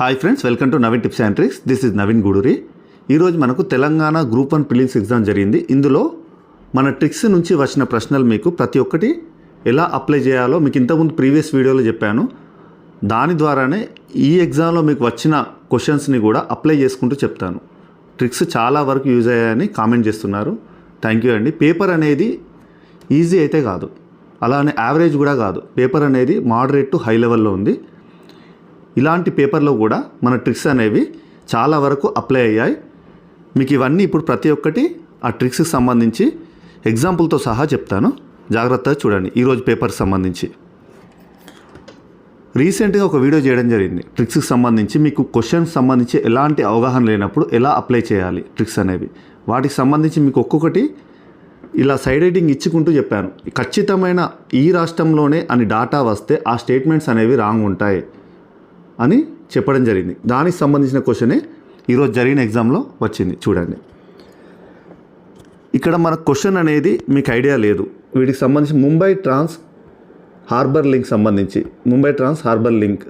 Hi friends welcome to Naveen tips and tricks this is Naveen Guduri ఈరోజు మనకు Telangana group one prelims exam జరిగింది. ఇందులో మన tricks నుంచి వచ్చిన ప్రశ్నలు మీకు ప్రతి ఒక్కటి ఎలా అప్లై చేయాలో మీకు ఇంతకుముందు ప్రీవియస్ వీడియోలో చెప్పాను. దాని ద్వారానే ఈ ఎగ్జామ్లో మీకు వచ్చిన క్వశ్చన్స్ని కూడా అప్లై చేసుకుంటూ చెప్తాను. ట్రిక్స్ చాలా వరకు యూజ్ అయ్యాయని కామెంట్ చేస్తున్నారు. థ్యాంక్ యూ అండి. పేపర్ అనేది ఈజీ అయితే కాదు. అలానే యావరేజ్ కూడా కాదు. పేపర్ అనేది మోడరేట్ టు హై లెవెల్లో ఉంది. ఇలాంటి పేపర్లో కూడా మన ట్రిక్స్ అనేవి చాలా వరకు అప్లై అయ్యాయి. మీకు ఇవన్నీ ఇప్పుడు ప్రతి ఒక్కటి ఆ ట్రిక్స్కి సంబంధించి ఎగ్జాంపుల్తో సహా చెప్తాను. జాగ్రత్తగా చూడండి ఈరోజు పేపర్ సంబంధించి. రీసెంట్గా ఒక వీడియో చేయడం జరిగింది. ట్రిక్స్కి సంబంధించి మీకు క్వశ్చన్స్ సంబంధించి ఎలాంటి అవగాహన లేనప్పుడు ఎలా అప్లై చేయాలి ట్రిక్స్ అనేవి. వాటికి సంబంధించి మీకు ఒక్కొక్కటి ఇలా సైడ్ రైటింగ్ ఇచ్చుకుంటూ చెప్పాను. ఖచ్చితమైన ఈ రాష్ట్రంలోనే అని డాటా వస్తే ఆ స్టేట్మెంట్స్ అనేవి రాంగ్ ఉంటాయి. అని చెప్పడం జరిగింది. దానికి సంబంధించిన క్వశ్చనే ఈరోజు జరిగిన ఎగ్జామ్లో వచ్చింది. చూడండి. ఇక్కడ మన క్వశ్చన్ అనేది మీకు ఐడియా లేదు. వీటికి సంబంధించి ముంబై ట్రాన్స్ హార్బర్ లింక్ సంబంధించి Mumbai trans harbour link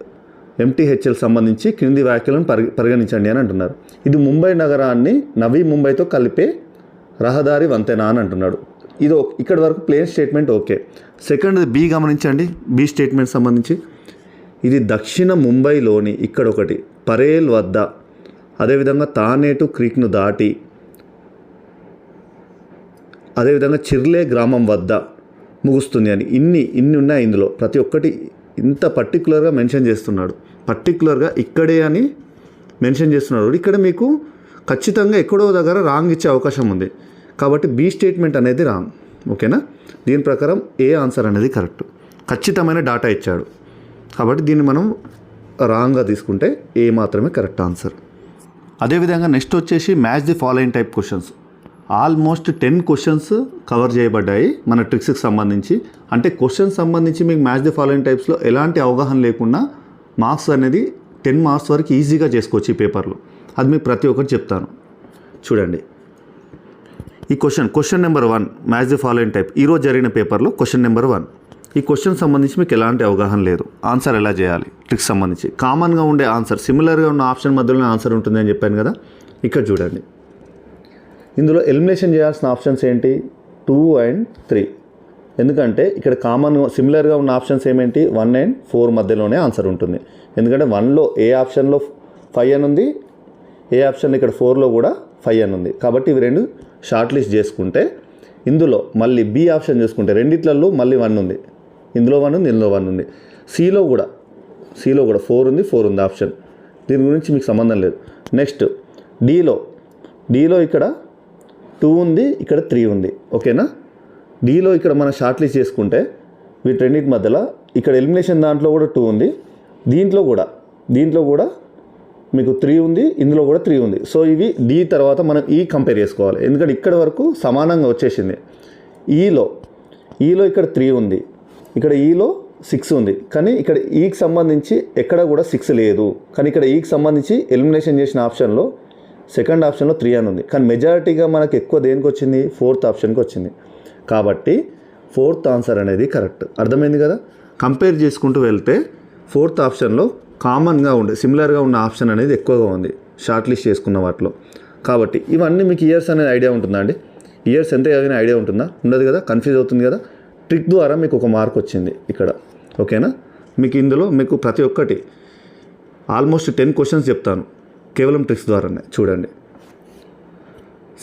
MTHL సంబంధించి క్రింది వ్యాఖ్యలను పరిగ పరిగణించండి అని అంటున్నారు. ఇది ముంబై నగరాన్ని నవీ ముంబైతో కలిపే రహదారి వంతెన అని అంటున్నాడు. ఇది ఇక్కడ వరకు plain statement okay. Second B గమనించండి. బి స్టేట్మెంట్ సంబంధించి. ఇది దక్షిణ ముంబైలోని ఇక్కడ ఒకటి పరేల్ వద్ద. అదేవిధంగా తానేటు క్రీక్ను దాటి. అదేవిధంగా చిర్లే గ్రామం వద్ద ముగుస్తుంది అని. ఇన్ని ఇన్ని ఉన్నాయి ఇందులో. ప్రతి ఒక్కటి ఇంత పర్టికులర్గా మెన్షన్ చేస్తున్నాడు. పర్టికులర్గా ఇక్కడే అని మెన్షన్ చేస్తున్నాడు. ఇక్కడ మీకు ఖచ్చితంగా ఎక్కడో దగ్గర రాంగ్ ఇచ్చే అవకాశం ఉంది. కాబట్టి బి స్టేట్మెంట్ అనేది రాంగ్. ఓకేనా? దీని ప్రకారం ఏ ఆన్సర్ అనేది కరెక్ట్. ఖచ్చితమైన డాటా ఇచ్చాడు. కాబట్టి దీన్ని మనం రాంగ్గా తీసుకుంటే ఏ మాత్రమే కరెక్ట్ ఆన్సర్. అదేవిధంగా నెక్స్ట్ వచ్చేసి match the following type questions. Almost ten questions cover చేయబడ్డాయి మన ట్రిక్స్కి సంబంధించి. అంటే క్వశ్చన్స్ సంబంధించి మీకు మ్యాచ్ ది ఫాలోయింగ్ టైప్స్లో ఎలాంటి అవగాహన లేకుండా మార్క్స్ అనేది టెన్ మార్క్స్ వరకు ఈజీగా చేసుకోవచ్చు ఈ పేపర్లో. అది మీకు ప్రతి ఒక్కటి చెప్తాను. చూడండి. ఈ question question number one match the following type. ఈరోజు జరిగిన పేపర్లో క్వశ్చన్ నెంబర్ వన్. ఈ క్వశ్చన్ సంబంధించి మీకు ఎలాంటి అవగాహన లేదు. ఆన్సర్ ఎలా చేయాలి? ట్రిక్ సంబంధించి. కామన్గా ఉండే ఆన్సర్ సిమిలర్గా ఉన్న ఆప్షన్ మధ్యలోనే ఆన్సర్ ఉంటుంది అని చెప్పాను కదా. ఇక్కడ చూడండి. ఇందులో ఎలిమినేషన్ చేయాల్సిన ఆప్షన్స్ ఏంటి? టూ అండ్ త్రీ ఎందుకంటే ఇక్కడ కామన్ సిమిలర్గా ఉన్న ఆప్షన్స్ ఏమేంటి? వన్ అండ్ ఫోర్ మధ్యలోనే ఆన్సర్ ఉంటుంది. ఎందుకంటే వన్లో ఏ ఆప్షన్లో ఫైవ్ అని ఉంది? ఏ ఆప్షన్ ఇక్కడ ఫోర్లో కూడా ఫైవ్ అని ఉంది. కాబట్టి ఇవి రెండు షార్ట్ లిస్ట్ చేసుకుంటే ఇందులో మళ్ళీ బి ఆప్షన్ చేసుకుంటే రెండిట్లలో మళ్ళీ వన్ ఉంది. ఇందులో వన్ ఉంది ఇందులో వన్ ఉంది. సిలో కూడా సిలో కూడా ఫోర్ ఉంది ఫోర్ ఉంది ఆప్షన్ దీని గురించి మీకు సంబంధం లేదు. నెక్స్ట్ డీలో డీలో ఇక్కడ టూ ఉంది ఇక్కడ త్రీ ఉంది. ఓకేనా డీలో ఇక్కడ మనం షార్ట్ లిస్ట్ చేసుకుంటే వీటన్నిటి మధ్యలో ఇక్కడ ఎలిమినేషన్ దాంట్లో కూడా టూ ఉంది. దీంట్లో కూడా దీంట్లో కూడా మీకు త్రీ ఉంది ఇందులో కూడా త్రీ ఉంది. సో ఇవి డీ తర్వాత మనం e ఈ కంపేర్ చేసుకోవాలి. ఎందుకంటే ఇక్కడ వరకు సమానంగా వచ్చేసింది. ఈలో ఈలో ఇక్కడ త్రీ ఉంది. ఇక్కడ ఈలో సిక్స్ ఉంది. కానీ ఇక్కడ e ఈకి సంబంధించి ఎక్కడ కూడా సిక్స్ లేదు. కానీ ఇక్కడ e ఈకి సంబంధించి ఎలిమినేషన్ చేసిన ఆప్షన్లో సెకండ్ ఆప్షన్లో త్రీ అని ఉంది. కానీ మెజారిటీగా మనకు ఎక్కువ దేనికి వచ్చింది? ఫోర్త్ ఆప్షన్కి వచ్చింది. కాబట్టి ఫోర్త్ ఆన్సర్ అనేది కరెక్ట్ అర్థమైంది కదా? కంపేర్ చేసుకుంటూ వెళ్తే ఫోర్త్ ఆప్షన్లో కామన్గా ఉండే సిమిలర్గా ఉన్న ఆప్షన్ అనేది ఎక్కువగా ఉంది. షార్ట్ లిస్ట్ చేసుకున్న వాటిలో. కాబట్టి ఇవన్నీ మీకు ఇయర్స్ అనేది ఐడియా ఉంటుందా అండి? ఇయర్స్ ఎంత చదివిన ఐడియా ఉంటుందా? ఉండదు కదా? కన్ఫ్యూజ్ అవుతుంది కదా? ట్రిక్ ద్వారా మీకు ఒక మార్క్ వచ్చింది ఇక్కడ. ఓకేనా? మీకు ఇందులో మీకు ప్రతి ఒక్కటి ఆల్మోస్ట్ టెన్ క్వశ్చన్స్ చెప్తాను. కేవలం ట్రిక్స్ ద్వారానే. చూడండి.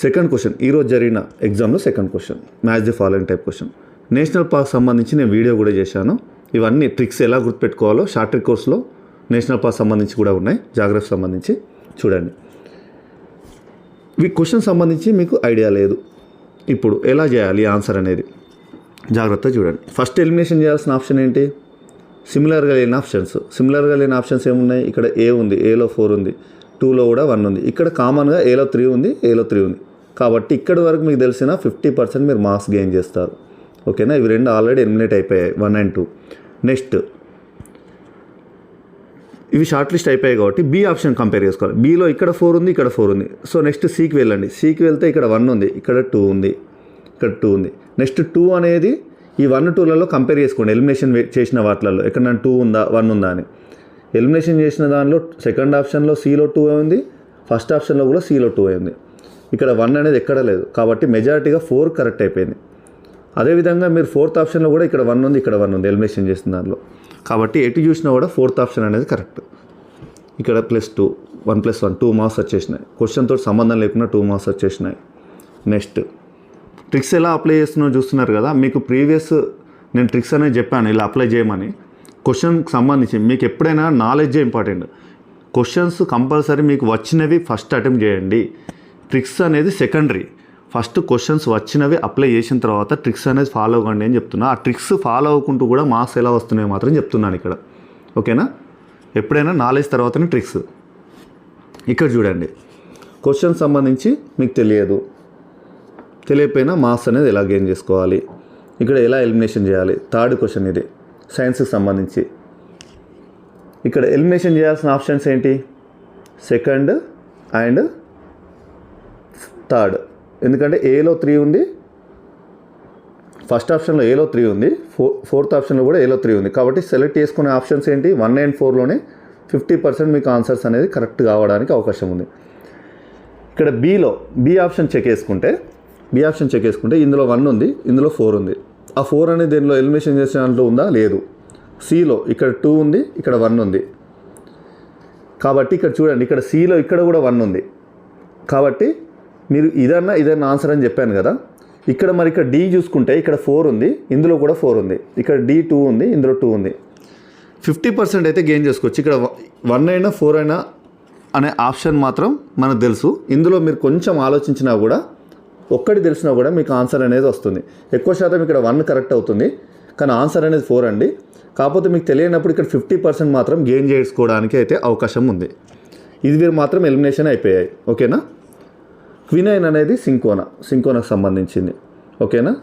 Second question. ఈరోజు జరిగిన ఎగ్జామ్లో second question. Match the following type question. National park సంబంధించి నేను వీడియో కూడా చేశాను. ఇవన్నీ ట్రిక్స్ ఎలా గుర్తుపెట్టుకోవాలో షార్ట్ ట్రిక్ కోర్స్లో నేషనల్ పార్క్ సంబంధించి కూడా ఉన్నాయి. జాగ్రత్త సంబంధించి. చూడండి. ఈ క్వశ్చన్ సంబంధించి మీకు ఐడియా లేదు. ఇప్పుడు ఎలా చేయాలి ఆన్సర్ అనేది. జాగ్రత్త చూడండి. ఫస్ట్ ఎలిమినేషన్ చేయాల్సిన ఆప్షన్ ఏంటి? సిమిలర్గా లేని ఆప్షన్స్ సిమిలర్గా లేని ఆప్షన్స్ ఏమున్నాయి? ఇక్కడ ఏ ఉంది. ఏలో ఫోర్ ఉంది. టూలో కూడా వన్ ఉంది. ఇక్కడ కామన్గా ఏలో త్రీ ఉంది ఏలో త్రీ ఉంది. కాబట్టి ఇక్కడి వరకు మీకు తెలిసిన ఫిఫ్టీ పర్సెంట్ మీరు మార్క్స్ గెయిన్ చేస్తారు. ఓకేనా ఇవి రెండు ఆల్రెడీ ఎలిమినేట్ అయిపోయాయి. వన్ అండ్ టూ నెక్స్ట్ ఇవి షార్ట్ లిస్ట్ అయిపోయాయి కాబట్టి బి ఆప్షన్ కంపేర్ చేసుకోవాలి. బీలో ఇక్కడ ఫోర్ ఉంది ఇక్కడ ఫోర్ ఉంది. సో నెక్స్ట్ సీకి వెళ్ళండి. సీకి వెళ్తే ఇక్కడ వన్ ఉంది. ఇక్కడ టూ ఉంది. ఇక్కడ టూ ఉంది. నెక్స్ట్ టూ అనేది ఈ వన్ టూలలో కంపేర్ చేసుకోండి. ఎలిమినేషన్ చేసిన వాటిలలో ఎక్కడ టూ ఉందా వన్ ఉందా అని. ఎలిమినేషన్ చేసిన దానిలో సెకండ్ ఆప్షన్లో సీలో టూ ఉంది ఫస్ట్ ఆప్షన్లో కూడా సీలో టూ అయింది ఇక్కడ వన్ అనేది ఎక్కడ లేదు. కాబట్టి మెజారిటీగా ఫోర్ కరెక్ట్ అయిపోయింది. అదేవిధంగా మీరు ఫోర్త్ ఆప్షన్లో కూడా ఇక్కడ వన్ ఉంది ఇక్కడ వన్ ఉంది ఎలిమినేషన్ చేసిన దానిలో. కాబట్టి ఎటు చూసినా కూడా ఫోర్త్ ఆప్షన్ అనేది కరెక్ట్. ఇక్కడ plus two one plus one two marks వచ్చేసినాయి. క్వశ్చన్తో సంబంధం లేకుండా టూ మార్క్స్ వచ్చేసినాయి. నెక్స్ట్ ట్రిక్స్ ఎలా అప్లై చేస్తున్నా చూస్తున్నారు కదా. మీకు ప్రీవియస్ నేను ట్రిక్స్ అనేది చెప్పాను ఇలా అప్లై చేయమని. క్వశ్చన్కి సంబంధించి మీకు ఎప్పుడైనా నాలెడ్జే ఇంపార్టెంట్ క్వశ్చన్స్ కంపల్సరీ మీకు వచ్చినవి ఫస్ట్ అటెంప్ట్ చేయండి. ట్రిక్స్ అనేది సెకండరీ ఫస్ట్ క్వశ్చన్స్ వచ్చినవి అప్లై చేసిన తర్వాత ట్రిక్స్ అనేది ఫాలో అవ్వండి అని చెప్తున్నా. ఆ ట్రిక్స్ ఫాలో అవ్వకుంటూ కూడా మార్క్స్ ఎలా వస్తున్నాయో మాత్రం చెప్తున్నాను ఇక్కడ. ఓకేనా ఎప్పుడైనా నాలెడ్జ్ తర్వాతనే ట్రిక్స్ ఇక్కడ చూడండి. క్వశ్చన్ సంబంధించి మీకు తెలియదు. తెలియకపోయినా మార్క్స్ అనేది ఎలా గెయిన్ చేసుకోవాలి? ఇక్కడ ఎలా ఎలిమినేషన్ చేయాలి? థర్డ్ క్వశ్చన్ ఇది. సైన్స్కి సంబంధించి. ఇక్కడ ఎలిమినేషన్ చేయాల్సిన ఆప్షన్స్ ఏంటి? సెకండ్ అండ్ థర్డ్ ఎందుకంటే ఏలో త్రీ ఉంది. ఫస్ట్ ఆప్షన్లో ఏలో త్రీ ఉంది. ఫోర్ ఫోర్త్ ఆప్షన్లో కూడా ఏలో త్రీ ఉంది. కాబట్టి సెలెక్ట్ చేసుకునే ఆప్షన్స్ ఏంటి? వన్ అండ్ ఫోర్లోనే ఫిఫ్టీ పర్సెంట్ మీకు ఆన్సర్స్ అనేది కరెక్ట్ కావడానికి అవకాశం ఉంది. ఇక్కడ బీలో బి ఆప్షన్ చెక్ చేసుకుంటే బి ఆప్షన్ చెక్ చేసుకుంటే ఇందులో వన్ ఉంది ఇందులో ఫోర్ ఉంది. ఆ ఫోర్ అనేది దీనిలో ఎలిమినేషన్ చేసిన దాంట్లో ఉందా? లేదు. సిలో ఇక్కడ టూ ఉంది ఇక్కడ వన్ ఉంది. కాబట్టి ఇక్కడ చూడండి ఇక్కడ సిలో ఇక్కడ కూడా వన్ ఉంది. కాబట్టి మీరు ఇదన్నా ఇదన్నా ఆన్సర్ అని చెప్పాను కదా. ఇక్కడ మరి ఇక్కడ డి చూసుకుంటే ఇక్కడ ఫోర్ ఉంది ఇందులో కూడా ఫోర్ ఉంది. ఇక్కడ డి టూ ఉంది ఇందులో టూ ఉంది. ఫిఫ్టీ పర్సెంట్ అయితే గెయిన్ చేసుకోవచ్చు. ఇక్కడ వన్ అయినా ఫోర్ అయినా అనే ఆప్షన్ మాత్రం మనకు తెలుసు. ఇందులో మీరు కొంచెం ఆలోచించినా కూడా ఒక్కటి తెలిసినా కూడా మీకు ఆన్సర్ అనేది వస్తుంది. ఎక్కువ శాతం ఇక్కడ వన్ కరెక్ట్ అవుతుంది. కానీ ఆన్సర్ అనేది ఫోర్ అండి. కాకపోతే మీకు తెలియనప్పుడు ఇక్కడ ఫిఫ్టీ పర్సెంట్ మాత్రం గెయిన్ చేసుకోవడానికి అయితే అవకాశం ఉంది. ఇది మీరు మాత్రం ఎలిమినేషన్ అయిపోయాయి. ఓకేనా? క్వినైన్ అనేది సింకోనా. సింకోనాకు సంబంధించింది. ఓకేనా?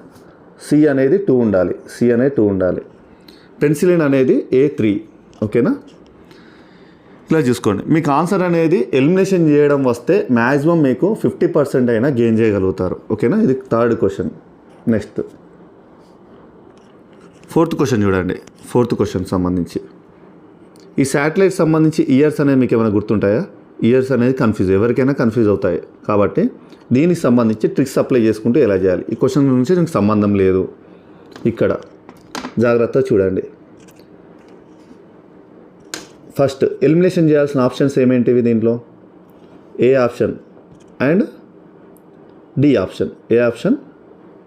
సి అనేది టూ ఉండాలి. సి అనేది టూ ఉండాలి. పెన్సిలిన్ అనేది ఏ త్రీ? ఓకేనా? క్లియర్ చూసుకోండి. మీకు ఆన్సర్ అనేది ఎలిమినేషన్ చేయడం వస్తే మ్యాక్సిమం మీకు ఫిఫ్టీ పర్సెంట్ అయినా గెయిన్ చేయగలుగుతారు. ఓకేనా? ఇది third question. Next. Fourth question చూడండి. ఫోర్త్ క్వశ్చన్ సంబంధించి. ఈ శాటిలైట్ సంబంధించి ఇయర్స్ అనేది మీకు ఏమైనా గుర్తుంటాయా? ఇయర్స్ అనేది కన్ఫ్యూజ్. ఎవరికైనా కన్ఫ్యూజ్ అవుతాయి. కాబట్టి దీనికి సంబంధించి ట్రిక్స్ అప్లై చేసుకుంటూ ఎలా చేయాలి? ఈ క్వశ్చన్ గురించి నీకు సంబంధం లేదు. ఇక్కడ జాగ్రత్తగా చూడండి. ఫస్ట్ ఎలిమినేషన్ చేయాల్సిన ఆప్షన్స్ ఏమేంటివి దీంట్లో? A option? And D option. A option?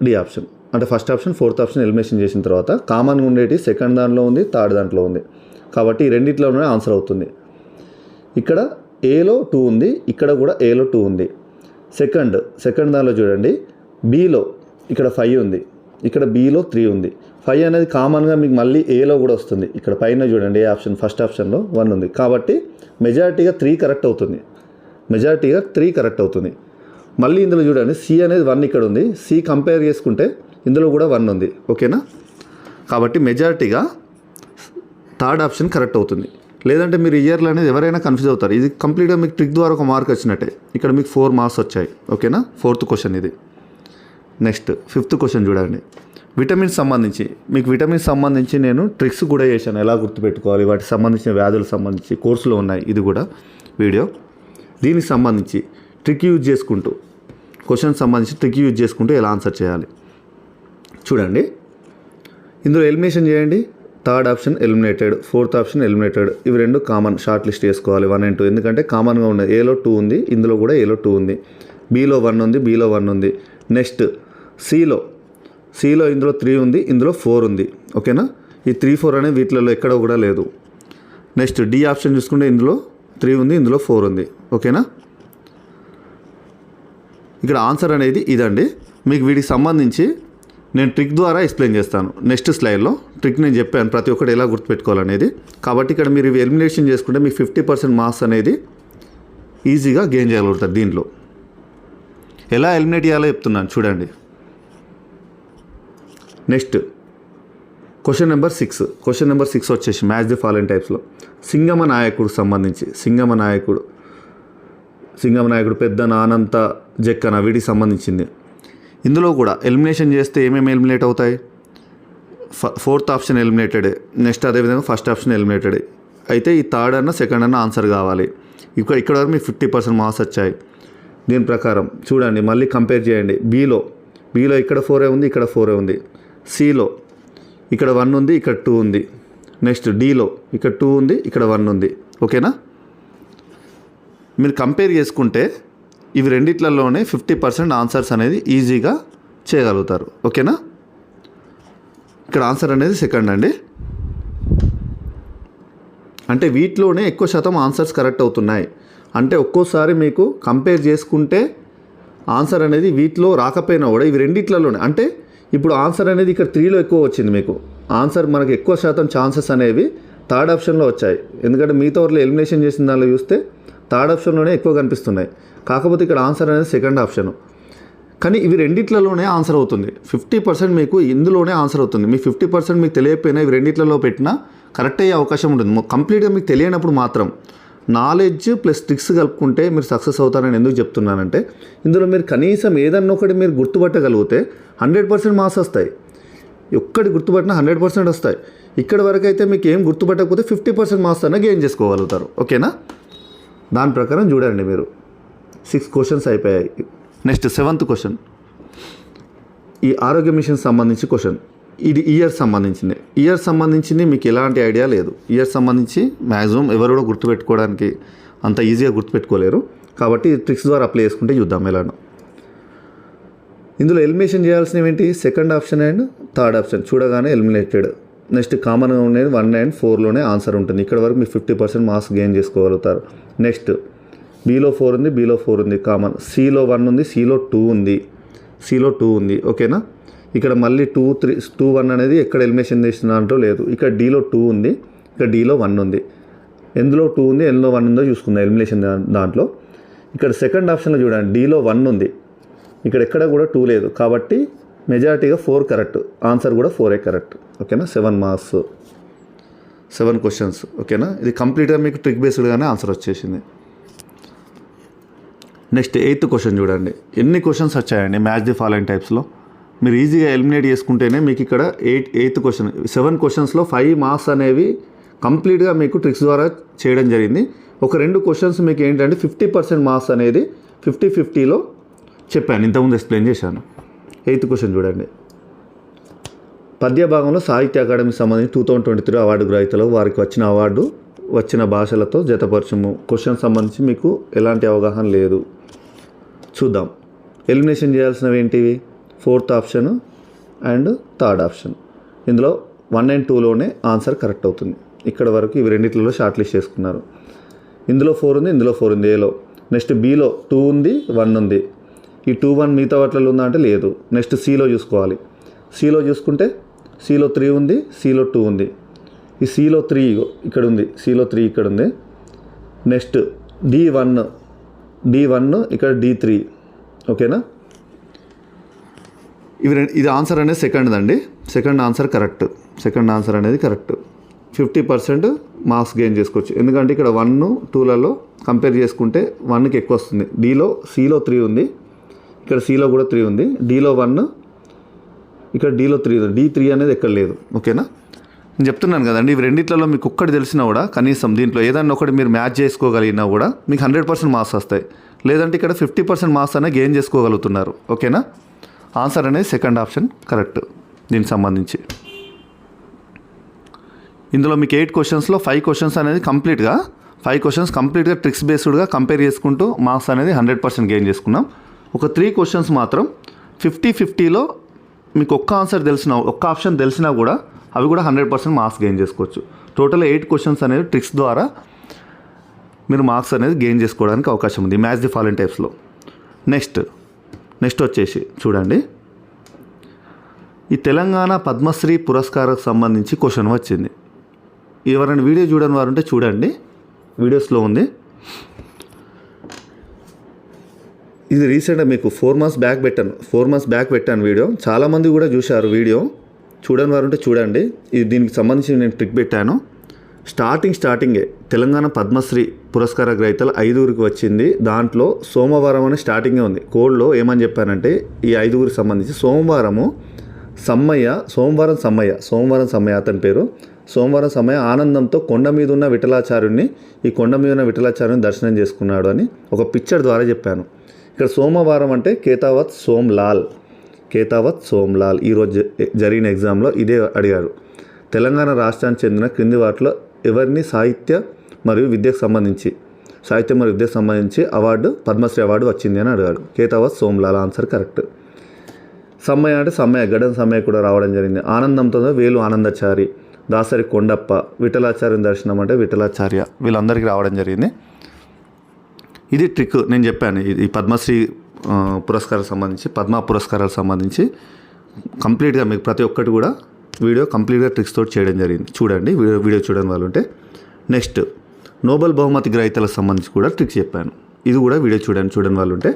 D option. అంటే first option fourth option elimination చేసిన తర్వాత కామన్గా ఉండేటి సెకండ్ దాంట్లో ఉంది థర్డ్ దాంట్లో ఉంది. కాబట్టి ఈ రెండిట్లోనే ఆన్సర్ అవుతుంది. ఇక్కడ ఏలో టూ ఉంది ఇక్కడ కూడా ఏలో టూ ఉంది. సెకండ్ సెకండ్ దానిలో చూడండి. బీలో ఇక్కడ ఫైవ్ ఉంది. ఇక్కడ బీలో త్రీ ఉంది. ఫైవ్ అనేది కామన్గా మీకు మళ్ళీ ఏలో కూడా వస్తుంది. ఇక్కడ పైన చూడండి ఏ ఆప్షన్ ఫస్ట్ ఆప్షన్లో వన్ ఉంది. కాబట్టి మెజారిటీగా త్రీ కరెక్ట్ అవుతుంది. మెజారిటీగా త్రీ కరెక్ట్ అవుతుంది. మళ్ళీ ఇందులో చూడండి సి అనేది వన్ ఇక్కడ ఉంది. సి కంపేర్ చేసుకుంటే ఇందులో కూడా వన్ ఉంది. ఓకేనా కాబట్టి మెజారిటీగా థర్డ్ ఆప్షన్ కరెక్ట్ అవుతుంది. లేదంటే మీరు ఇయర్లు అనేది ఎవరైనా కన్ఫ్యూజ్ అవుతారు. ఇది కంప్లీట్గా మీకు ట్రిక్ ద్వారా ఒక మార్క్ వచ్చినట్టే. ఇక్కడ మీకు ఫోర్ మార్క్స్ వచ్చాయి. ఓకేనా ఫోర్త్ క్వశ్చన్ ఇది. నెక్స్ట్ ఫిఫ్త్ క్వశ్చన్ చూడండి. విటమిన్స్ సంబంధించి మీకు విటమిన్స్ సంబంధించి నేను ట్రిక్స్ కూడా చేశాను. ఎలా గుర్తుపెట్టుకోవాలి? వాటికి సంబంధించిన వ్యాధులకు సంబంధించి కోర్సులో ఉన్నాయి. ఇది కూడా వీడియో. దీనికి సంబంధించి ట్రిక్ యూజ్ చేసుకుంటూ క్వశ్చన్ సంబంధించి ట్రిక్ యూజ్ చేసుకుంటూ ఎలా ఆన్సర్ చేయాలి? చూడండి. ఇందులో ఎలిమినేషన్ చేయండి. Third option eliminated fourth option eliminated. ఇవి రెండు కామన్ షార్ట్ లిస్ట్ చేసుకోవాలి వన్ అండ్ టూ. ఎందుకంటే కామన్గా ఉన్నది. ఏలో టూ ఉంది ఇందులో కూడా ఏలో టూ ఉంది. బీలో వన్ ఉంది బీలో వన్ ఉంది. నెక్స్ట్ సిలో సిలో ఇందులో త్రీ ఉంది ఇందులో ఫోర్ ఉంది. ఓకేనా ఈ త్రీ ఫోర్ అనేది వీటిలలో ఎక్కడ కూడా లేదు. నెక్స్ట్ డి ఆప్షన్ చూసుకుంటే ఇందులో త్రీ ఉంది ఇందులో ఫోర్ ఉంది. ఓకేనా ఇక్కడ ఆన్సర్ అనేది ఇదండి. మీకు వీటికి సంబంధించి నేను ట్రిక్ ద్వారా ఎక్స్ప్లెయిన్ చేస్తాను. నెక్స్ట్ స్లైడ్లో ట్రిక్ నేను చెప్పాను ప్రతి ఒక్కటి ఎలా గుర్తుపెట్టుకోవాలనేది. కాబట్టి ఇక్కడ మీరు ఇవి ఎలిమినేషన్ చేసుకుంటే మీకు ఫిఫ్టీ పర్సెంట్ మార్క్స్ అనేది ఈజీగా గెయిన్ చేయగలుగుతారు దీంట్లో. ఎలా ఎలిమినేట్ చేయాలో చెప్తున్నాను చూడండి. Next. Question number six question number six వచ్చేసి మ్యాచ్ ది ఫాలోయింగ్ టైప్స్లో సింగమ నాయకుడు సంబంధించి సింగమ నాయకుడు సింగమ నాయకుడు పెద్ద నానంత జక్కన వీటికి సంబంధించింది. ఇందులో కూడా ఎలిమినేషన్ చేస్తే ఏమేమి ఎలిమినేట్ అవుతాయి? ఫ ఫోర్త్ ఆప్షన్ ఎలిమినేటెడ్ నెక్స్ట్ అదేవిధంగా ఫస్ట్ ఆప్షన్ ఎలిమినేటెడ్ అయితే ఈ థర్డ్ అన్న సెకండ్ అన్న ఆన్సర్ కావాలి. ఇక్కడ ఇక్కడ వరకు మీకు ఫిఫ్టీ పర్సెంట్ మార్క్స్ వచ్చాయి. దీని ప్రకారం చూడండి మళ్ళీ కంపేర్ చేయండి. బీలో బీలో ఇక్కడ ఫోరే ఉంది ఇక్కడ ఫోరే ఉంది. సిలో ఇక్కడ వన్ ఉంది ఇక్కడ టూ ఉంది. నెక్స్ట్ డీలో ఇక్కడ టూ ఉంది ఇక్కడ వన్ ఉంది. ఓకేనా మీరు కంపేర్ చేసుకుంటే ఇవి రెండిట్లలోనే ఫిఫ్టీ పర్సెంట్ ఆన్సర్స్ అనేది ఈజీగా చేయగలుగుతారు. ఓకేనా ఇక్కడ ఆన్సర్ అనేది సెకండ్ అండి. అంటే వీటిలోనే ఎక్కువ శాతం ఆన్సర్స్ కరెక్ట్ అవుతున్నాయి. అంటే ఒక్కోసారి మీకు కంపేర్ చేసుకుంటే ఆన్సర్ అనేది వీటిలో రాకపోయినా కూడా ఇవి రెండిట్లలోనే. అంటే ఇప్పుడు ఆన్సర్ అనేది ఇక్కడ త్రీలో ఎక్కువ వచ్చింది మీకు. ఆన్సర్ మనకు ఎక్కువ శాతం ఛాన్సెస్ అనేవి థర్డ్ ఆప్షన్లో వచ్చాయి. ఎందుకంటే మిగతా వాటిలో ఎలిమినేషన్ చేసిన దానిలో చూస్తే థర్డ్ ఆప్షన్లోనే ఎక్కువ కనిపిస్తున్నాయి. కాకపోతే ఇక్కడ ఆన్సర్ అనేది సెకండ్ ఆప్షన్. కానీ ఇవి రెండిట్లలోనే ఆన్సర్ అవుతుంది. ఫిఫ్టీ పర్సెంట్ మీకు ఇందులోనే ఆన్సర్ అవుతుంది. మీ ఫిఫ్టీ పర్సెంట్ మీకు తెలియకపోయినా ఇవి రెండిట్లలో పెట్టినా కరెక్ట్ అయ్యే అవకాశం ఉంటుంది. కంప్లీట్గా మీకు తెలియనప్పుడు మాత్రం నాలెడ్జ్ ప్లస్ ట్రిక్స్ కలుపుకుంటే మీరు సక్సెస్ అవుతారని ఎందుకు చెప్తున్నానంటే ఇందులో మీరు కనీసం ఏదన్నా ఒకటి మీరు గుర్తుపట్టగలిగితే హండ్రెడ్ పర్సెంట్ మార్క్స్ వస్తాయి. ఒక్కటి గుర్తుపట్టినా హండ్రెడ్ పర్సెంట్ వస్తాయి. ఇక్కడ వరకు అయితే మీకు ఏం గుర్తుపట్టకపోతే ఫిఫ్టీ పర్సెంట్ మార్క్స్ అన్న గెయిన్ చేసుకోగలుగుతారు. ఓకేనా? దాని ప్రకారం చూడండి మీరు. సిక్స్ క్వశ్చన్స్ అయిపోయాయి. Next seventh question. ఈ ఆరోగ్య మిషన్ సంబంధించి క్వశ్చన్. ఇది ఇయర్ సంబంధించింది. ఇయర్ సంబంధించింది మీకు ఎలాంటి ఐడియా లేదు. ఇయర్ సంబంధించి మ్యాక్సిమం ఎవరు కూడా గుర్తుపెట్టుకోవడానికి అంత ఈజీగా గుర్తుపెట్టుకోలేరు. కాబట్టి ట్రిక్స్ ద్వారా అప్లై చేసుకుంటే చూద్దాం ఎలానో. ఇందులో ఎలిమినేషన్ చేయాల్సినవి ఏంటి? Second option and third option చూడగానే ఎలిమినేటెడ్ నెక్స్ట్ కామన్గా ఉండేది వన్ అండ్ ఫోర్లోనే ఆన్సర్ ఉంటుంది. ఇక్కడ వరకు మీరు ఫిఫ్టీ పర్సెంట్ మార్క్స్ గెయిన్ చేసుకోగలుగుతారు. నెక్స్ట్ బీలో ఫోర్ ఉంది బీలో ఫోర్ ఉంది. కామన్ సిలో వన్ ఉంది సిలో టూ ఉంది. సిలో టూ ఉంది. ఓకేనా ఇక్కడ మళ్ళీ టూ త్రీ టూ వన్ అనేది ఎక్కడ ఎలిమినేషన్ చేసిన దాంట్లో లేదు. ఇక్కడ డీలో టూ ఉంది ఇక్కడ డీలో వన్ ఉంది. ఎందులో టూ ఉంది ఎందులో వన్ ఉందో చూసుకుందాం ఎలిమినేషన్ దాంట్లో. ఇక్కడ సెకండ్ ఆప్షన్లో చూడండి డీలో వన్ ఉంది. ఇక్కడ ఎక్కడ కూడా టూ లేదు. కాబట్టి మెజారిటీగా ఫోర్ కరెక్ట్ ఆన్సర్ కూడా ఫోరే కరెక్ట్ ఓకేనా సెవెన్ మార్క్స్ సెవెన్ క్వశ్చన్స్ ఓకేనా ఇది కంప్లీట్గా మీకు ట్రిక్ బేస్డ్గానే ఆన్సర్ వచ్చేసింది. నెక్స్ట్ ఎయిత్ క్వశ్చన్ చూడండి. ఎన్ని క్వశ్చన్స్ వచ్చాయండి? మ్యాచ్ ది ఫాలోయింగ్ టైప్స్లో మీరు ఈజీగా ఎలిమినేట్ చేసుకుంటేనే మీకు ఇక్కడ ఎయిట్ ఎయిత్ క్వశ్చన్ సెవెన్ క్వశ్చన్స్లో ఫైవ్ మార్క్స్ అనేవి కంప్లీట్గా మీకు ట్రిక్స్ ద్వారా చేయడం జరిగింది. ఒక రెండు క్వశ్చన్స్ మీకు ఏంటంటే ఫిఫ్టీ పర్సెంట్ మార్క్స్ అనేది ఫిఫ్టీ ఫిఫ్టీలో చెప్పాను. ఇంతకుముందు ఎక్స్ప్లెయిన్ చేశాను. ఎయిత్ క్వశ్చన్ చూడండి. పద్య భాగంలో సాహిత్య అకాడమీకి సంబంధించి two thousand twenty three award గ్రహీతలు వారికి వచ్చిన అవార్డు వచ్చిన భాషలతో జతపరచము. క్వశ్చన్ సంబంధించి మీకు ఎలాంటి అవగాహన లేదు. చూద్దాం. ఎలిమినేషన్ చేయాల్సినవి ఏంటివి? Fourth option and third option. ఇందులో వన్ అండ్ టూలోనే ఆన్సర్ కరెక్ట్ అవుతుంది. ఇక్కడ వరకు ఇవి రెండిట్లలో షార్ట్ లిస్ట్ చేసుకున్నారు. ఇందులో ఫోర్ ఉంది ఇందులో ఫోర్ ఉంది. ఏలో? నెక్స్ట్ బీలో టూ ఉంది వన్ ఉంది. ఈ టూ వన్ మిగతా వాటిలో ఉందా అంటే లేదు. నెక్స్ట్ సిలో చూసుకోవాలి. సిలో చూసుకుంటే సిలో త్రీ ఉంది సిలో టూ ఉంది. ఈ సిలో త్రీ ఇక్కడ ఉంది సిలో త్రీ ఇక్కడ ఉంది. Next D one D one ఇక్కడ డి త్రీ. ఓకేనా? ఇవి ఇది ఆన్సర్ అనేది సెకండ్ అండి second answer correct second answer అనేది correct fifty percent marks gain చేసుకోవచ్చు. ఎందుకంటే ఇక్కడ వన్ టూలలో కంపేర్ చేసుకుంటే వన్కి ఎక్కువ వస్తుంది. డీలో సిలో త్రీ ఉంది. ఇక్కడ సిలో కూడా త్రీ ఉంది. డీలో వన్ ఇక్కడ డీలో త్రీ ఉంది. డీ త్రీ అనేది ఎక్కడ లేదు. ఓకేనా నేను చెప్తున్నాను కదండి ఇవి రెండిట్లలో మీకు ఒక్కటి తెలిసినా కూడా కనీసం దీంట్లో ఏదన్నా ఒకటి మీరు మ్యాచ్ చేసుకోగలిగినా కూడా మీకు హండ్రెడ్ పర్సెంట్ మార్క్స్ వస్తాయి. లేదంటే ఇక్కడ ఫిఫ్టీ పర్సెంట్ మార్క్స్ అనేది గెయిన్ చేసుకోగలుగుతున్నారు. ఓకేనా ఆన్సర్ అనేది సెకండ్ ఆప్షన్ కరెక్ట్. దీనికి సంబంధించి. ఇందులో మీకు ఎయిట్ క్వశ్చన్స్లో ఫైవ్ క్వశ్చన్స్ అనేది కంప్లీట్గా ఫైవ్ క్వశ్చన్స్ కంప్లీట్గా ట్రిక్స్ బేస్డ్గా కంపేర్ చేసుకుంటూ మార్క్స్ అనేది హండ్రెడ్ పర్సెంట్ గెయిన్ చేసుకున్నాం. ఒక త్రీ క్వశ్చన్స్ మాత్రం ఫిఫ్టీ ఫిఫ్టీలో మీకు ఒక్క ఆన్సర్ తెలిసిన ఒక్క ఆప్షన్ తెలిసినా కూడా అవి కూడా హండ్రెడ్ పర్సెంట్ మార్క్స్ గెయిన్ చేసుకోవచ్చు. టోటల్ ఎయిట్ క్వశ్చన్స్ అనేది ట్రిక్స్ ద్వారా మీరు మార్క్స్ అనేది గెయిన్ చేసుకోవడానికి అవకాశం ఉంది. మ్యాచ్ ది ఫాలోయింగ్ టైప్స్లో. నెక్స్ట్ నెక్స్ట్ వచ్చేసి చూడండి. ఈ తెలంగాణ పద్మశ్రీ పురస్కారకు సంబంధించి క్వశ్చన్ వచ్చింది. ఎవరైనా వీడియో చూడని వారు ఉంటే చూడండి. వీడియోస్లో ఉంది. ఇది రీసెంట్గా మీకు ఫోర్ మంత్స్ బ్యాక్ పెట్టాను. ఫోర్ మంత్స్ బ్యాక్ పెట్టాను వీడియో. చాలామంది కూడా చూశారు వీడియో. చూడని వారు ఉంటే చూడండి. ఇది దీనికి సంబంధించి నేను ట్రిక్ పెట్టాను. స్టార్టింగ్ స్టార్టింగే తెలంగాణ పద్మశ్రీ పురస్కార గ్రహీతలు ఐదుగురికి వచ్చింది. దాంట్లో సోమవారం అని స్టార్టింగే ఉంది. కోడ్లో ఏమని చెప్పానంటే ఈ ఐదుగురికి సంబంధించి సోమవారము సమ్మయ్య సోమవారం సమ్మయ్య సోమవారం సమ్మయ్య అతని పేరు. సోమవారం సమయ ఆనందంతో కొండ మీద ఉన్న విఠలాచార్యుని ఈ కొండ మీద ఉన్న విఠలాచార్యుని దర్శనం చేసుకున్నాడు అని ఒక పిక్చర్ ద్వారా చెప్పాను. ఇక్కడ సోమవారం అంటే కేతావత్ సోమ్లాల్. కేతావత్ సోమ్లాల్. ఈరోజు జరిగిన ఎగ్జామ్లో ఇదే అడిగారు. తెలంగాణ రాష్ట్రానికి చెందిన క్రింది వాటిలో ఎవరిని సాహిత్య మరియు విద్యకు సంబంధించి సాహిత్యం మరియు విద్యకు సంబంధించి అవార్డు పద్మశ్రీ అవార్డు వచ్చింది అని అడిగాడు. Kethavath Somlal answer correct. Sammaiah అంటే సమ్మయ్య గడం సమ్మయ్య కూడా రావడం జరిగింది. ఆనందంతో వేలు ఆనందచారి దాసరి కొండప్ప విఠలాచార్య దర్శనం అంటే విఠలాచార్య వీళ్ళందరికీ రావడం జరిగింది. ఇది ట్రిక్ నేను చెప్పాను. ఇది ఈ పద్మశ్రీ పురస్కారాలకు సంబంధించి పద్మ పురస్కారాలకు సంబంధించి కంప్లీట్గా మీకు ప్రతి ఒక్కటి కూడా వీడియో కంప్లీట్గా ట్రిక్స్ తోటి చేయడం జరిగింది. చూడండి వీడియో వీడియో చూడడం వాళ్ళు ఉంటే నెక్స్ట్ నోబెల్ బహుమతి గ్రహీతలకు సంబంధించి కూడా ట్రిక్స్ చెప్పాను. ఇది కూడా వీడియో చూడండి చూడడం వాళ్ళు ఉంటే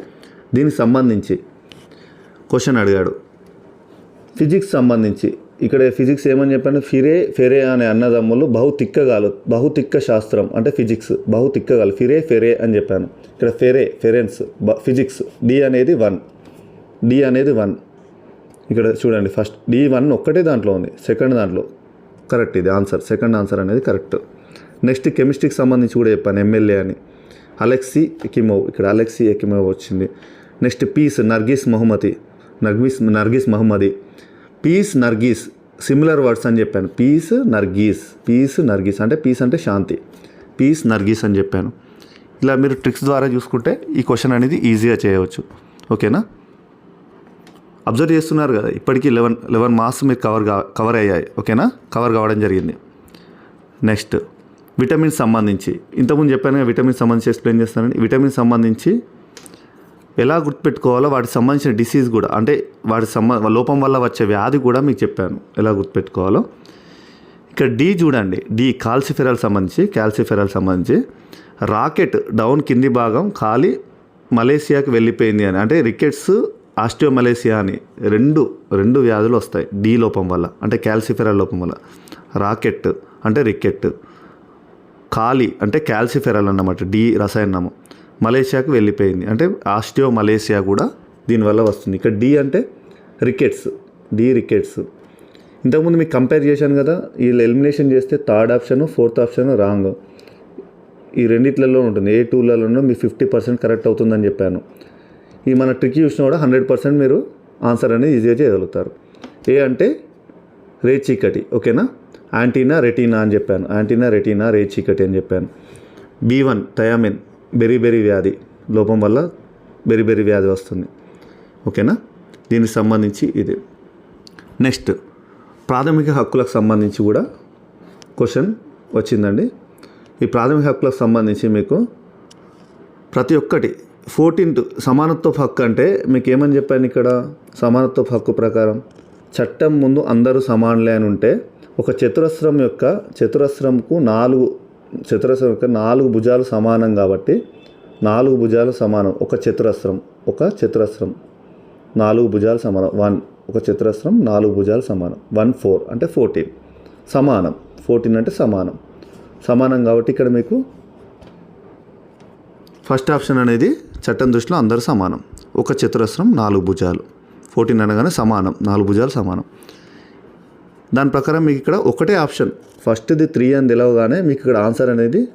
దీనికి సంబంధించి క్వశ్చన్ అడిగాడు. ఫిజిక్స్ సంబంధించి ఇక్కడ ఫిజిక్స్ ఏమని చెప్పాను? ఫిరే ఫెరే అనే అన్నదమ్ములు బహుతిక్కగాలు బహుతిక్క శాస్త్రం అంటే ఫిజిక్స్ బహుతిక్కగాలు ఫిరే ఫెరే అని చెప్పాను. ఇక్కడ ఫెరే ఫెరెన్స్ బ ఫిజిక్స్ డి అనేది వన్ డి అనేది వన్ ఇక్కడ చూడండి ఫస్ట్ డి వన్ ఒక్కటే దాంట్లో ఉంది. సెకండ్ దాంట్లో కరెక్ట్ ఇది ఆన్సర్ సెకండ్ ఆన్సర్ అనేది కరెక్ట్ నెక్స్ట్ కెమిస్ట్రీకి సంబంధించి కూడా చెప్పాను ఎమ్మెల్యే అని. అలెక్సీ ఎకిమోవ్ ఇక్కడ అలెక్సీ ఎకిమోవ్ వచ్చింది. Next peace Narges Mohammadi Narges Narges Mohammadi peace Narges similar words అని చెప్పాను. పీస్ నర్గీస్ పీస్ నర్గీస్ అంటే పీస్ అంటే శాంతి. పీస్ నర్గీస్ అని చెప్పాను. ఇలా మీరు ట్రిక్స్ ద్వారా చూసుకుంటే ఈ క్వశ్చన్ అనేది ఈజీగా చేయవచ్చు. ఓకేనా అబ్జర్వ్ చేస్తున్నారు కదా ఇప్పటికీ లెవెన్ లెవెన్ మార్క్స్ మీరు కవర్ కా కవర్ అయ్యాయి ఓకేనా? కవర్ కావడం జరిగింది. నెక్స్ట్ విటమిన్స్ సంబంధించి. ఇంతకుముందు చెప్పాను కదా, విటమిన్స్ సంబంధించి ఎక్స్ప్లెయిన్ చేస్తానండి విటమిన్ సంబంధించి ఎలా గుర్తుపెట్టుకోవాలో వాటికి సంబంధించిన డిసీజ్ కూడా అంటే వాటి సంబ లోపం వల్ల వచ్చే వ్యాధి కూడా మీకు చెప్పాను ఎలా గుర్తుపెట్టుకోవాలో. ఇక్కడ డి చూడండి డి కాల్సిఫెరాల్ సంబంధించి కాల్సిఫెరాల్ సంబంధించి. రాకెట్ డౌన్ కింది భాగం ఖాళీ మలేసియాకి వెళ్ళిపోయింది అని. అంటే రికెట్స్ ఆస్టియోమలేసియా అని రెండు రెండు వ్యాధులు వస్తాయి డి లోపం వల్ల అంటే క్యాల్సిఫెరల్ లోపం వల్ల. రాకెట్ అంటే రికెట్. ఖాళీ అంటే క్యాల్సిఫెరల్ అన్నమాట డి రసాయనము. మలేషియాకు వెళ్ళిపోయింది. అంటే ఆస్టియో మలేషియా కూడా దీనివల్ల వస్తుంది. ఇక్కడ డి అంటే రికెట్స్ డి రికెట్స్. ఇంతకుముందు మీకు కంపేర్ చేశాను కదా వీళ్ళు ఎలిమినేషన్ చేస్తే third option fourth option wrong. ఈ రెండిట్లలో ఉంటుంది. ఏ టూలలోనూ మీ ఫిఫ్టీ పర్సెంట్ కరెక్ట్ అవుతుందని చెప్పాను. ఈ మన ట్రిక్ చూసినా కూడా హండ్రెడ్ పర్సెంట్ మీరు ఆన్సర్ అనేది ఈజీగా చేయగలుగుతారు. ఏ అంటే రే చీకటి ఓకేనా? యాంటీనా రెటీనా అని చెప్పాను. యాంటీనా రెటీనా రే చీకటి అని చెప్పాను. B one thiamine beriberi వ్యాధి. లోపం వల్ల బెరీ వ్యాధి వస్తుంది. ఓకేనా? దీనికి సంబంధించి ఇది. నెక్స్ట్ ప్రాథమిక హక్కులకు సంబంధించి కూడా క్వశ్చన్ వచ్చిందండి. ఈ ప్రాథమిక హక్కులకు సంబంధించి మీకు ప్రతి ఒక్కటి ఫోర్టీన్త్ సమానత్వ హక్కు అంటే మీకు ఏమని చెప్పాను ఇక్కడ? సమానత్వ హక్కు ప్రకారం చట్టం ముందు అందరూ సమానులే అని ఉంటే ఒక చతురస్రం యొక్క చతురస్రంకు నాలుగు చతురస్రం యొక్క నాలుగు భుజాలు సమానం కాబట్టి నాలుగు భుజాలు సమానం. ఒక చతురస్రం ఒక చతురస్రం నాలుగు భుజాలు సమానం. వన్ ఒక చతురస్రం నాలుగు భుజాలు సమానం. వన్ ఫోర్ అంటే ఫోర్టీన్. సమానం. ఫోర్టీన్ అంటే సమానం. సమానం కాబట్టి ఇక్కడ మీకు ఫస్ట్ ఆప్షన్ అనేది చట్టం దృష్టిలో అందరూ సమానం. ఒక చతురస్రం నాలుగు భుజాలు. ఫోర్టీన్ అనగానే సమానం. నాలుగు భుజాలు సమానం. దాని ప్రకారం మీకు ఇక్కడ ఒకటే ఆప్షన్. ఫస్ట్ది త్రీ అని తెలవగానే మీకు ఇక్కడ ఆన్సర్ అనేది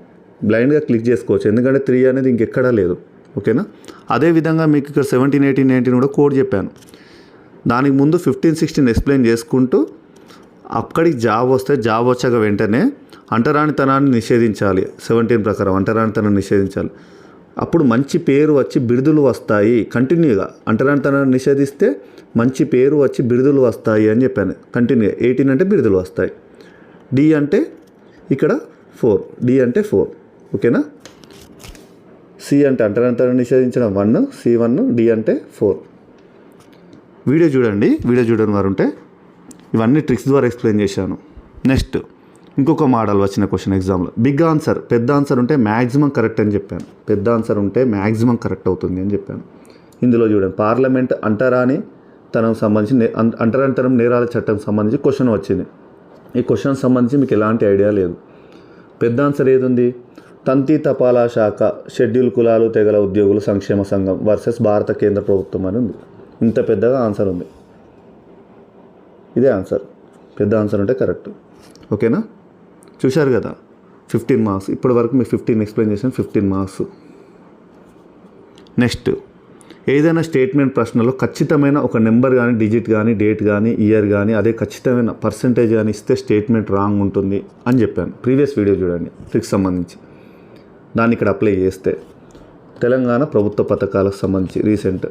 బ్లైండ్గా క్లిక్ చేసుకోవచ్చు. ఎందుకంటే త్రీ అనేది ఇంకెక్కడా లేదు. ఓకేనా? అదేవిధంగా మీకు ఇక్కడ సెవెంటీన్ ఎయిటీన్ నైన్టీన్ కూడా కోడ్ చెప్పాను. దానికి ముందు ఫిఫ్టీన్ సిక్స్టీన్ ఎక్స్ప్లెయిన్ చేసుకుంటూ అక్కడికి జాబ్ వస్తే జాబ్ వచ్చాక వెంటనే అంటరానితనాన్ని నిషేధించాలి. సెవెంటీన్ ప్రకారం అంటరానితనాన్ని నిషేధించాలి. అప్పుడు మంచి పేరు వచ్చి బిరుదులు వస్తాయి. కంటిన్యూగా అంటరానితనాన్ని నిషేధిస్తే మంచి పేరు వచ్చి బిరుదులు వస్తాయి అని చెప్పాను. కంటిన్యూగా ఎయిటీన్ అంటే బిరుదులు వస్తాయి. డి అంటే ఇక్కడ ఫోర్. డి అంటే ఫోర్. ఓకేనా? సి అంటే అంటరానితనాన్ని నిషేధించడం వన్ సి వన్ డి అంటే ఫోర్. వీడియో చూడండి. వీడియో చూడని వారు ఉంటే ఇవన్నీ ట్రిక్స్ ద్వారా ఎక్స్ప్లెయిన్ చేశాను. నెక్స్ట్. ఇంకొక మోడల్ వచ్చిన క్వశ్చన్ ఎగ్జామ్లో బిగ్ ఆన్సర్ పెద్ద ఆన్సర్ ఉంటే మ్యాక్సిమం కరెక్ట్ అని చెప్పాను. పెద్ద ఆన్సర్ ఉంటే మ్యాక్సిమం కరెక్ట్ అవుతుంది అని చెప్పాను. ఇందులో చూడండి పార్లమెంట్ అంటరాని తనకు సంబంధించి నే- నేరాల చట్టం సంబంధించి క్వశ్చన్ వచ్చింది. ఈ క్వశ్చన్ సంబంధించి మీకు ఎలాంటి ఐడియా లేదు. పెద్ద ఆన్సర్ ఏది ఉంది? తంతి తపాలా శాఖ షెడ్యూల్ కులాలు తెగల ఉద్యోగుల సంక్షేమ సంఘం వర్సెస్ భారత కేంద్ర ప్రభుత్వం అని ఉంది. ఇంత పెద్దగా ఆన్సర్ ఉంది. ఇదే ఆన్సర్ పెద్ద ఆన్సర్ ఉంటే కరెక్ట్ ఓకేనా? చూశారు కదా? Fifteen marks. ఇప్పటి వరకు మీకు ఫిఫ్టీన్ ఎక్స్ప్లెయిన్ చేశాను. Fifteen marks. నెక్స్ట్. ఏదైనా స్టేట్మెంట్ ప్రశ్నలో ఖచ్చితమైన ఒక నెంబర్ కానీ డిజిట్ కానీ డేట్ కానీ ఇయర్ కానీ అదే ఖచ్చితమైన పర్సంటేజ్ కానీ ఇస్తే స్టేట్మెంట్ రాంగ్ ఉంటుంది అని చెప్పాను. ప్రీవియస్ వీడియో చూడండి. ట్రిక్ సంబంధించి. దాన్ని ఇక్కడ అప్లై చేస్తే. తెలంగాణ ప్రభుత్వ పథకాలకు సంబంధించి రీసెంట్.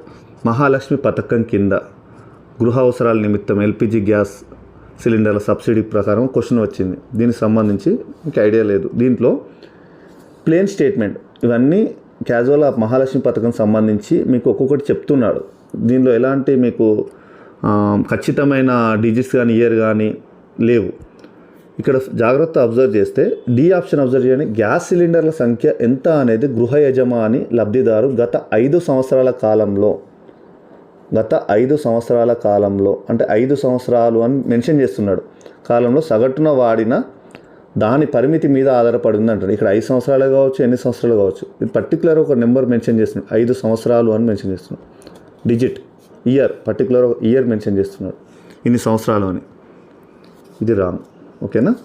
మహాలక్ష్మి పథకం కింద గృహ అవసరాల నిమిత్తం ఎల్పిజి గ్యాస్ సిలిండర్ల సబ్సిడీ ప్రకారం క్వశ్చన్ వచ్చింది. దీనికి సంబంధించి మీకు ఐడియా లేదు. దీంట్లో ప్లేన్ స్టేట్మెంట్ ఇవన్నీ క్యాజువల్ ఆఫ్ మహాలక్ష్మి పథకం సంబంధించి మీకు ఒక్కొక్కటి చెప్తున్నాడు. దీనిలో ఎలాంటి మీకు ఖచ్చితమైన డిజిట్స్ కానీ ఇయర్ కానీ లేవు. ఇక్కడ జాగ్రత్త అబ్జర్వ్ చేస్తే డి ఆప్షన్ అబ్జర్వ్ చేయండి గ్యాస్ సిలిండర్ల సంఖ్య ఎంత అనేది గృహ యజమాని లబ్ధిదారు గత ఐదు సంవత్సరాల కాలంలో గత ఐదు సంవత్సరాల కాలంలో అంటే ఐదు సంవత్సరాలు అని మెన్షన్ చేస్తున్నాడు. కాలంలో సగటున వాడిన దాని పరిమితి మీద ఆధారపడి ఉంది అంటాడు ఇక్కడ ఐదు సంవత్సరాలు కావచ్చు ఎన్ని సంవత్సరాలు కావచ్చు. ఇది పర్టికులర్ ఒక నెంబర్ మెన్షన్ చేస్తున్నాడు. ఐదు సంవత్సరాలు అని మెన్షన్ చేస్తున్నాడు. డిజిట్ ఇయర్ పర్టికులర్ ఒక ఇయర్ మెన్షన్ చేస్తున్నాడు. ఇన్ని సంవత్సరాలు అని. ఇది రాంగ్. ఓకేనా?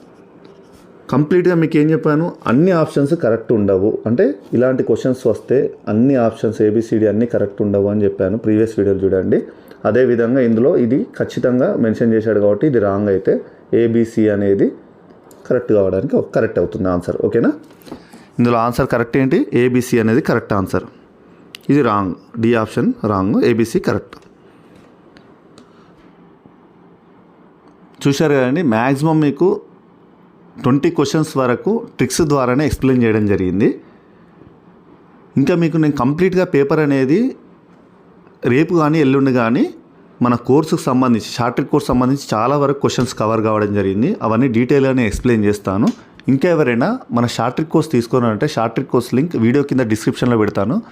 కంప్లీట్గా మీకు ఏం చెప్పాను? అన్ని ఆప్షన్స్ కరెక్ట్ ఉండవు. అంటే ఇలాంటి క్వశ్చన్స్ వస్తే అన్ని ఆప్షన్స్ ఏబిసిడి అన్నీ కరెక్ట్ ఉండవు అని చెప్పాను ప్రీవియస్ వీడియోలు చూడండి. అదేవిధంగా ఇందులో ఇది ఖచ్చితంగా మెన్షన్ చేశాడు కాబట్టి ఇది రాంగ్ అయితే ఏబిసి అనేది కరెక్ట్ కావడానికి కరెక్ట్ అవుతుంది ఆన్సర్. ఓకేనా? ఇందులో ఆన్సర్ కరెక్ట్ ఏంటి? ఏబిసి అనేది కరెక్ట్ ఆన్సర్. ఇది wrong. D option wrong. ABC correct. చూశారు కదండి? మ్యాక్సిమం మీకు ట్వంటీ క్వశ్చన్స్ వరకు ట్రిక్స్ ద్వారానే ఎక్స్ప్లెయిన్ చేయడం జరిగింది. ఇంకా మీకు నేను కంప్లీట్గా పేపర్ అనేది రేపు కానీ ఎల్లుండి కానీ మన కోర్సుకు సంబంధించి షార్ట్రిక్ కోర్స్ సంబంధించి చాలా వరకు క్వశ్చన్స్ కవర్ కావడం జరిగింది. అవన్నీ డీటెయిల్గానే ఎక్స్ప్లెయిన్ చేస్తాను. ఇంకా ఎవరైనా మన షార్ట్ కోర్స్ తీసుకోవాలంటే short trick course link video కింద డిస్క్రిప్షన్లో పెడతాను.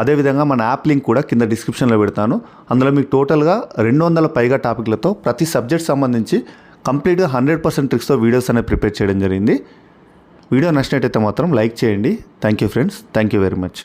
అదేవిధంగా మన యాప్ లింక్ కూడా కింద డిస్క్రిప్షన్లో పెడతాను. అందులో మీకు టోటల్గా రెండు వందల పైగా టాపిక్లతో ప్రతి సబ్జెక్ట్ సంబంధించి కంప్లీట్గా హండ్రెడ్ పర్సెంట్ ట్రిక్స్తో వీడియోస్ అనేవి ప్రిపేర్ చేయడం జరిగింది. వీడియో నచ్చినట్టయితే మాత్రం లైక్ చేయండి. Thank you friends. Thank you very much.